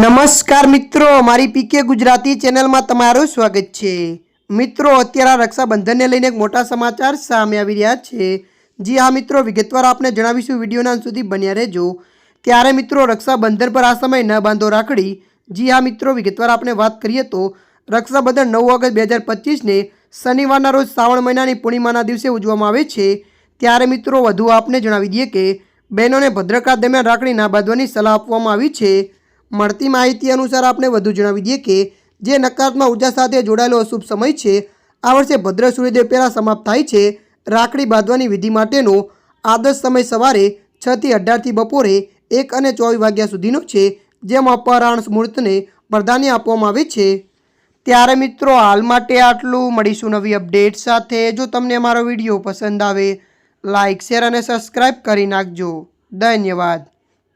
નમસ્કાર મિત્રો, મારી પીકે ગુજરાતી ચેનલમાં તમારું સ્વાગત છે. મિત્રો, અત્યારે રક્ષાબંધનને લઈને એક મોટા સમાચાર સામે આવી રહ્યા છે. જી હા મિત્રો, વિગતવાર આપને જણાવીશું વિડીયોના અંત સુધી બન્યા રહેજો. ત્યારે મિત્રો, રક્ષાબંધન પર આ સમય ન બાંધો રાખડી. જી હા મિત્રો, વિગતવાર આપણે વાત કરીએ તો, રક્ષાબંધન નવ ઓગસ્ટ બે હજાર પચીસને શનિવારના રોજ શ્રાવણ મહિનાની પૂર્ણિમાના દિવસે ઉજવવામાં આવે છે. ત્યારે મિત્રો, વધુ આપને જણાવી દઈએ કે, બહેનોને ભદ્રકા દરમિયાન રાખડી ના બાંધવાની સલાહ આપવામાં આવી છે. મળતી માહિતી અનુસાર આપણે વધુ જણાવી દઈએ કે જે નકારાત્મક ઊર્જા સાથે જોડાયેલો અશુભ સમય છે, આ વર્ષે ભદ્ર સૂર્યદેવ પહેલાં સમાપ્ત થાય છે. રાખડી બાંધવાની વિધિ માટેનો આદર્શ સમય સવારે છથી અઢારથી બપોરે એક અને ચોવીસ વાગ્યા સુધીનો છે, જેમાં અપહરાણ મુહૂર્તને પ્રાધાન્ય આપવામાં આવે છે. ત્યારે મિત્રો, હાલ માટે આટલું. મળીશું નવી અપડેટ સાથે. જો તમને અમારો વીડિયો પસંદ આવે લાઇક શેર અને સબસ્ક્રાઈબ કરી નાખજો. ધન્યવાદ.